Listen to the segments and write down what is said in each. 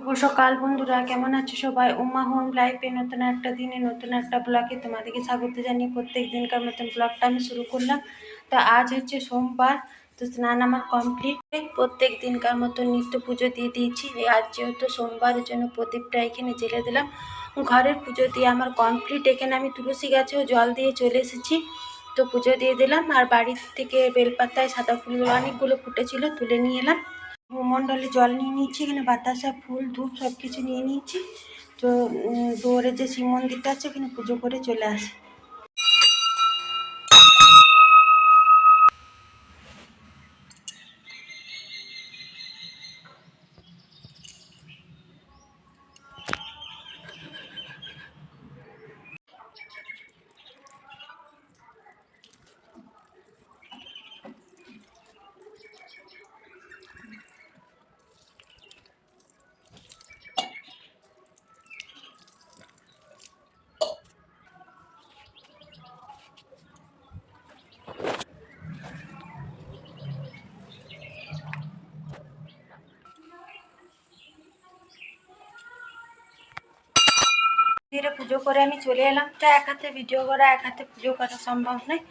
শুভ সকাল বন্ধুরা, কেমন আছো সবাই? উমা হোম লাইফে নতুন একটা দিনে, নতুন একটা ব্লগে তোমাদেরকে স্বাগত জানিয়ে প্রত্যেক দিনকার মতন ব্লগটা আমি শুরু করলাম। তো আজ হচ্ছে সোমবার, তো স্নান আমার কমপ্লিট প্রত্যেক দিনকার মতন নিত্য পুজো দিয়ে দিয়েছি। আজ যেহেতু সোমবারের জন্য প্রদীপটা এখানে জেলে দিলাম। ঘরের পুজো দিয়ে আমার কমপ্লিট এখানে আমি তুলসী গাছেও জল দিয়ে চলে এসেছি। তো পুজো দিয়ে দিলাম। আর বাড়ির থেকে বেলপাতায় সাদা ফুলগুলো, অনেকগুলো ফুটেছিল, তুলে নিয়ে এলাম। ভূমণ্ডলে জল নিয়ে নিচ্ছি এখানে বাতাসা, ফুল, ধূপ সব কিছু নিয়ে নিচ্ছি তো দৌড়ে যে শিব মন্দিরটা আছে, ওখানে পুজো করে চলে আসি। পুজো করে আমি চলে এলাম। তো এক হাতে ভিডিও করা, এক হাতে পুজো করা সম্ভব নয়।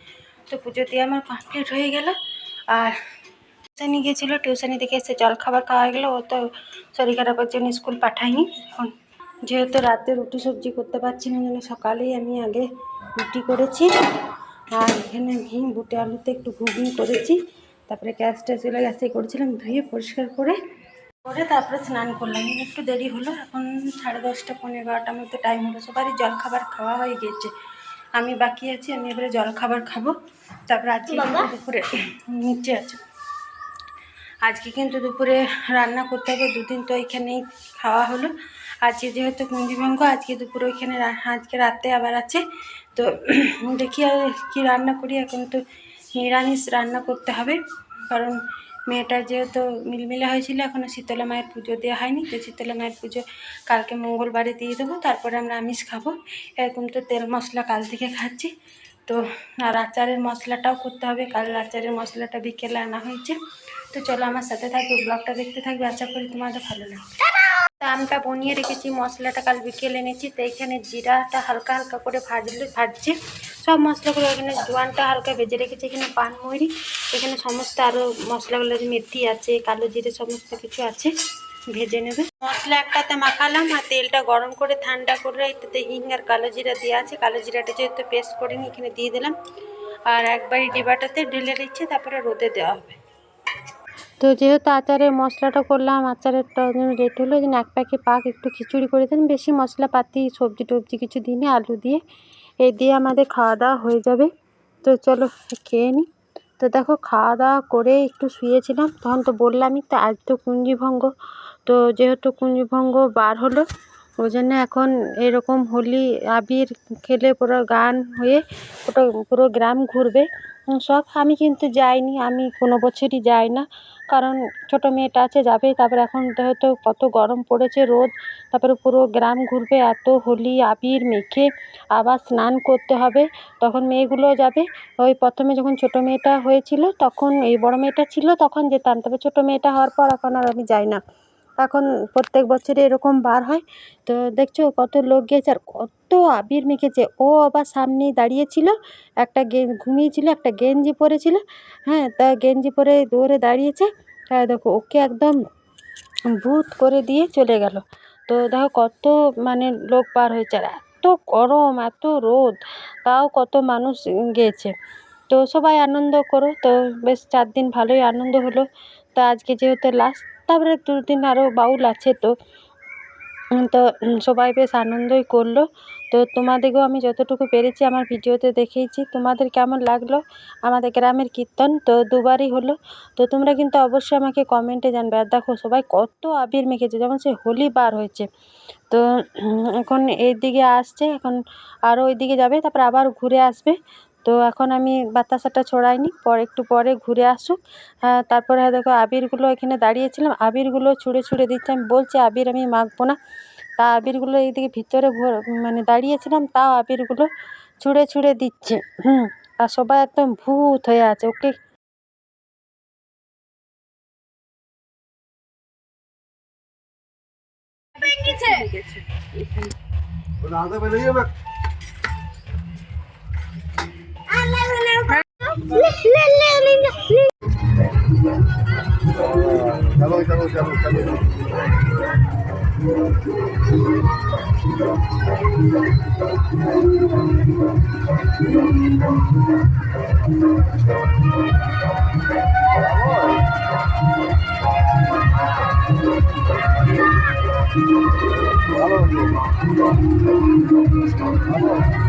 তো পুজো দিয়ে আমার কমপ্লিট হয়ে গেল। আর টিউশানি গিয়েছিল টিউশানি থেকে এসে জল খাবার খাওয়া গেলো। ও তো শরীর খারাপের জন্য স্কুল পাঠায়নি। এখন যেহেতু রাতে রুটি সবজি করতে পারছি না জন্য সকালেই আমি আগে রুটি করেছি। আর এখানে ঘি বুটে আলুতে একটু ঘুগনি করেছি। তারপরে গ্যাসটা চলে গ্যাসে করেছিলাম, ধুয়ে পরিষ্কার করে করে তারপরে স্নান করলাম। একটু দেরি হলো এখন সাড়ে দশটা পনেরো এগারোটার মধ্যে টাইম হলো। সবারই জল খাবার খাওয়া হয়ে গেছে আমি বাকি আছি আমি এবারে জল খাবার খাব। তারপরে আজকে দুপুরে নিচে আছে। আজকে কিন্তু দুপুরে রান্না করতে হবে দুদিন তো এখানেই খাওয়া হলো। আজকে যেহেতু কুঞ্জিভঙ্গ আজকে দুপুরে ওইখানে আজকে রাতে আবার আছে। তো দেখি আর কী রান্না করি এখন তো নিরামিষ রান্না করতে হবে। কারণ মেয়েটার যেহেতু মিলমিলে হয়েছিল এখনও শীতলা মায়ের পুজো দেওয়া হয়নি, তো শীতলা মায়ের পুজো কালকে মঙ্গলবারে দিয়ে দেবো, তারপরে আমরা আমিষ খাব। এরকম তো তেল মশলা কাল থেকে খাচ্ছি। তো আর আচারের মশলাটাও করতে হবে, কাল আচারের মশলাটা বিকেলে আনা হয়েছে। তো চলো আমার সাথে থাকবে, ব্লগটা দেখতে থাকবে, আশা করি তোমাদের ভালো লাগবে। আমটা বনিয়ে রেখেছি, মশলাটা কাল বিকেলে এনেছি, তো এখানে জিরাটা হালকা হালকা করে ভাজলে, ভাজছে। সব মশলাগুলো এখানে জোয়ানটা হালকা ভেজে রেখেছি, এখানে পানময়রি এখানে সমস্ত আরও মশলাগুলো মেথি আছে, কালো জিরে সমস্ত কিছু আছে, ভেজে নেবে। মশলা একটাতে মাখালাম আর তেলটা গরম করে ঠান্ডা করে এটাতে হিং আর কালো জিরা দেওয়া আছে, কালো জিরাটা যেহেতু পেস্ট করে এখানে দিয়ে দিলাম। আর একবারই ডিবাটাতে ঢেলে দিচ্ছে, তারপরে রোদে দেওয়া হবে। তো যেহেতু আচারের মশলাটা করলাম, আচারেরটা রেট হলো যেন এক প্যাকে পাক একটু খিচুড়ি করে দেন। বেশি মশলাপাতি, সবজি টবজি কিছু দিইনি, আলু দিয়ে। এ দিয়ে আমাদের খাওয়া দাওয়া হয়ে যাবে। তো চলো খেয়ে নিই তো দেখো খাওয়া দাওয়া করে একটু শুয়েছিলাম, তখন তো বললামই তো আজ তো কুঞ্জিভঙ্গ। তো যেহেতু কুঞ্জিভঙ্গ বার হলো ওই জন্য এখন এরকম হোলি, আবির খেলে পুরো গান হয়ে পুরো পুরো গ্রাম ঘুরবে। সব আমি কিন্তু যাইনি, আমি কোনো বছরই যাই না। কারণ ছোটো মেয়েটা আছে, যাবে। তারপর এখন যেহেতু কত গরম পড়েছে, রোদ, তারপরে পুরো গ্রাম ঘুরবে, এত হোলি, আবির, মেখে আবার স্নান করতে হবে। তখন মেয়েগুলোও যাবে। ওই প্রথমে যখন ছোটো মেয়েটা হয়েছিল, তখন, এই বড় মেয়েটা ছিল, তখন যেতাম। তবে ছোটো মেয়েটা হওয়ার পর এখন আর আমি যাই না। এখন প্রত্যেক বছরে এরকম বার হয়। তো দেখছ কত লোক গিয়েছে আর কত আবির মেখেছে। ও আবার সামনেই দাঁড়িয়েছিল, একটা গে, ঘুমিয়েছিল, একটা গেঞ্জি পরেছিল। হ্যাঁ তা গেঞ্জি পরে দৌড়ে দাঁড়িয়েছে। হ্যাঁ দেখো, ওকে একদম ভূত করে দিয়ে চলে গেল। তো দেখো কত মানে লোক পার হয়েছে আর এত গরম, এত রোদ, তাও কত মানুষ গিয়েছে তো সবাই আনন্দ করো। তো বেশ চার দিন ভালোই আনন্দ হলো। তা আজকে যেহেতু লাস্ট তারপরে দুদিন আরও বাউল আছে তো। তো সবাই বেশ আনন্দই করল। তো তোমাদেরকেও আমি যতটুকু পেরেছি আমার ভিডিওতে দেখিয়েছি। তোমাদের কেমন লাগল? আমাদের গ্রামের কীর্তন তো দুবারই হলো। তো তোমরা কিন্তু অবশ্যই আমাকে কমেন্টে জানবে। আর দেখো, সবাই কত আবির মেখেছে, যেমন সে হোলি বার হয়েছে। তো এখন এই দিকে আসছে, এখন আরও ওইদিকে যাবে, তারপর আবার ঘুরে আসবে। তো এখন আমি বাতাসাটা ছড়াইনি পরে একটু পরে ঘুরে আসুক। হ্যাঁ তারপরে দেখো আবিরগুলো এখানে দাঁড়িয়েছিলাম আবিরগুলো ছুঁড়ে ছুঁড়ে দিচ্ছে। আমি বলছি আবির আমি মাখবো না। তা আবিরগুলো এইদিকে ভিতরে মানে দাঁড়িয়েছিলাম তাও আবিরগুলো ছুঁড়ে ছুঁড়ে দিচ্ছে। হুম আর সবাই একদম ভূত হয়ে আছে ওকে? হয়ে গেছে এখানে রাধা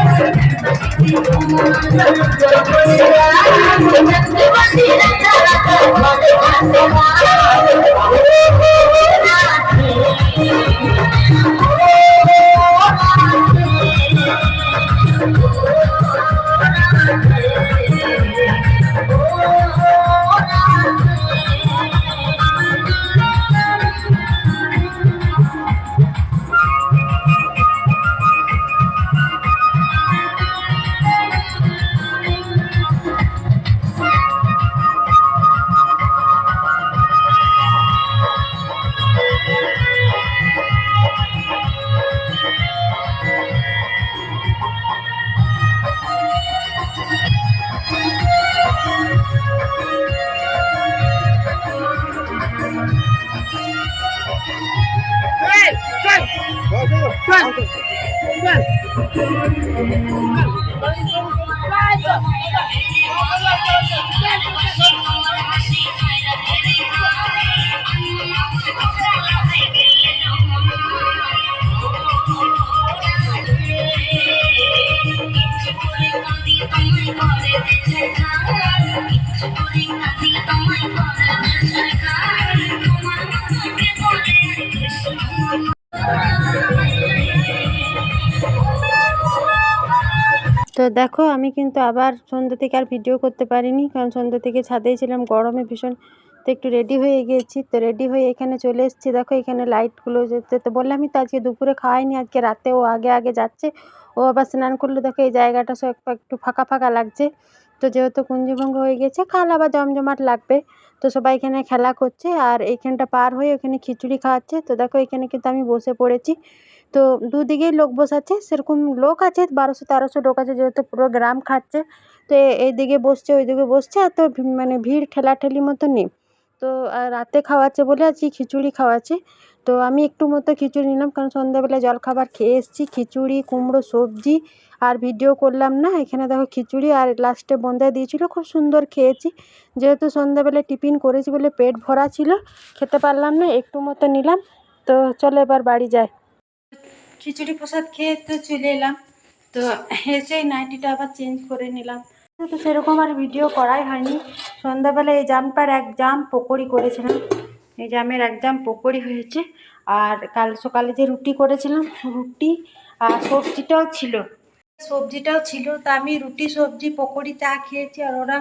চলো চলো চলো চলো তো দেখো, আমি কিন্তু আবার সন্ধ্যা থেকে আর ভিডিও করতে পারিনি, কারণ সন্ধ্যা থেকে ছাদেই ছিলাম, গরমে ভীষণ। তো একটু রেডি হয়ে গিয়েছি তো রেডি হয়ে এখানে চলে এসেছি। দেখো, এখানে লাইটগুলো যেতে তো বললামই তো আজকে দুপুরে খাওয়াইনি, আজকে রাতে ও আগে আগে যাচ্ছে। ও আবার স্নান করলে, দেখো, এই জায়গাটা সব একটু- ফাঁকা ফাঁকা লাগছে। তো যেহেতু কুঞ্জভঙ্গ হয়ে গেছে কাল আবার জমজমাট লাগবে। তো সবাই এখানে খেলা করছে, আর এইখানটা পার হয়ে ওখানে খিচুড়ি খাওয়াচ্ছে। তো দেখো, এখানে কিন্তু আমি বসে পড়েছি। তো দুদিকেই লোক বসাচ্ছে, সেরকম লোক আছে, বারোশো তেরোশো লোক আছে, যেহেতু পুরো গ্রাম খাচ্ছে তো এইদিকে বসছে, ওইদিকে বসছে, আর তো মানে ভিড় ঠেলাঠেলি মতো নেই তো রাতে খাওয়াচ্ছে বলে আজকে খিচুড়ি খাওয়াচ্ছে। তো আমি একটু মতো খিচুড়ি নিলাম, কারণ সন্ধ্যাবেলা জলখাবার খেয়ে এসেছি। খিচুড়ি, কুমড়ো, সবজি, আর ভিডিও করলাম না। এখানে দেখো খিচুড়ি, আর লাস্টে বোঁদে দিয়েছিল, খুব সুন্দর খেয়েছি। যেহেতু সন্ধ্যাবেলা টিফিন করেছি বলে পেট ভরা ছিল, খেতে পারলাম না, একটু মতো নিলাম। তো চলো এবার বাড়ি যাই। খিচুড়ি প্রসাদ খেয়ে তো চলে এলাম। তো এসেই নাইটিটা আবার চেঞ্জ করে নিলাম। তো সেরকম আর ভিডিও করাই হয়নি। সন্ধ্যাবেলা এই জামটার এক জাম পকোড়ি করেছিলাম। এই জামের এক জাম পকোড়ি হয়েছে। আর কাল সকালে যে রুটি করেছিলাম, রুটি আর সবজিটাও ছিল। সবজিটাও ছিল। তা আমি রুটি, সবজি, পকোড়ি চা খেয়েছি আর ওরা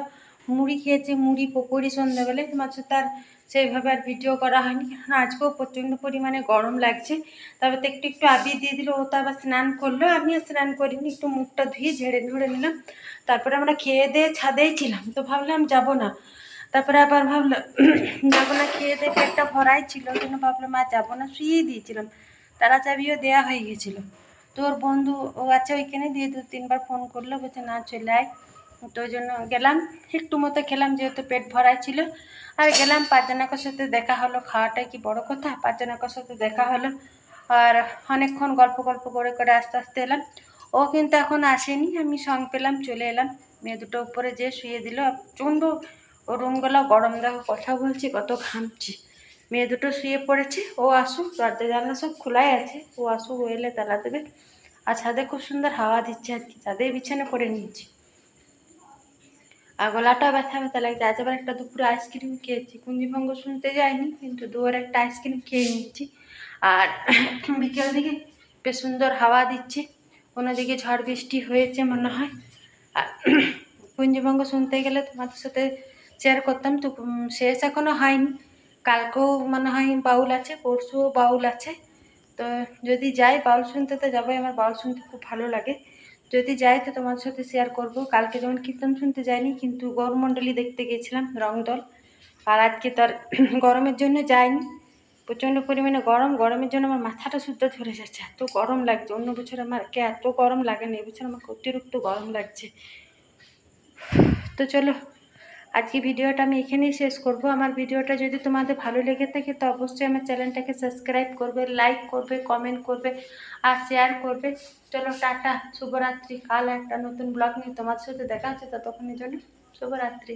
মুড়ি খেয়েছে, মুড়ি, পকোড়ি সন্ধ্যাবেলায়। সাথে আর সেইভাবে আর ভিডিও করা হয়নি। কারণ আজকেও প্রচণ্ড পরিমাণে গরম লাগছে। তারপর তো একটু একটু আবির দিয়ে দিল, ও তো আবার স্নান করল, আমিও স্নান করিনি, একটু মুখটা ধুয়ে ঝেড়ে ধুড়ে নিলাম। তারপরে আমরা খেয়ে দিয়ে ছাদেই ছিলাম, তো ভাবলাম যাব না। তারপরে আবার ভাবলাম, যাব না, খেয়ে দিয়ে পেটটা ভরাই ছিল, ওই জন্য ভাবলাম আর যাব না শুয়েই দিয়েছিলাম। তারা চাবিও দেওয়া হয়ে গেছিল। তোর বন্ধু, ও আচ্ছা ওইখানে দিয়ে দু তিনবার ফোন করল, বলছে না, চলে আয়। তো ওই জন্য গেলাম। একটু মতো খেলাম, যেহেতু পেট ভরাই ছিল। আর গেলাম পাঁচজনাকের সাথে দেখা হলো। খাওয়াটাই কি বড় কথা? পাঁচজনাকের সাথে দেখা হলো। আর অনেকক্ষণ গল্প গল্প করে করে আস্তে আস্তে এলাম। ও কিন্তু এখন আসেনি। আমি সঙ্গ পেলাম, চলে এলাম। মেয়ে দুটো উপরে যেয়ে শুয়ে দিল। প্রচণ্ড ও রুমগুলো গরম দেখো কথা বলছি, কত ঘামছি। মেয়ে দুটো শুয়ে পড়েছে। ও আসুক, দরজা জানলা সব খোলাই আছে। ও আসুক, ও এলে তালা দেবে। আর ছাদে খুব সুন্দর হাওয়া দিচ্ছে আর কি। ছাদে বিছানা করে নিয়েছি। গলাটা ব্যথা ব্যথা লাগছে। আজ আবার একটা দুপুরে আইসক্রিম খেয়েছি। কুঞ্জিভঙ্গ শুনতে যাইনি কিন্তু দুয়ার একটা আইসক্রিম খেয়ে নিচ্ছি। আর বিকেল দিকে বেশ সুন্দর হাওয়া দিচ্ছে। অন্যদিকে ঝড় বৃষ্টি হয়েছে মনে হয়। আর পুঞ্জভঙ্গ শুনতে গেলে তোমাদের সাথে শেয়ার করতাম। তো শেষ এখনও হয়নি। কালকেও মনে হয় বাউল আছে, পরশুও বাউল আছে। তো যদি যাই বাউল শুনতে, তো যাবোই। আমার বাউল শুনতে খুব ভালো লাগে। যদি যাই, তো তোমার সাথে শেয়ার করব। কালকে যেমন কীর্তন শুনতে যাইনি, কিন্তু গৌরমণ্ডলী দেখতে গিয়েছিলাম, রংদল। আর আজকে তার গরমের জন্য যাইনি। প্রচণ্ড পরিমাণে গরম, গরমের জন্য আমার মাথাটা শুদ্ধ ধরে যাচ্ছে, এত গরম লাগছে। অন্য বছর আমার কে এত গরম লাগেনি এবছর আমাকে অতিরিক্ত গরম লাগছে। তো চলো আজকে ভিডিওটা আমি এখানেই শেষ করব। আমার ভিডিওটা যদি তোমাদের ভালো লেগে থাকে, তো অবশ্যই আমার চ্যানেলটাকে সাবস্ক্রাইব করবে, লাইক করবে, কমেন্ট করবে আর শেয়ার করবে। চলো টাটা, শুভরাত্রি। কাল একটা নতুন ব্লগ নিয়ে তোমার সাথে দেখা হচ্ছে, ততক্ষণের জন্য শুভরাত্রি।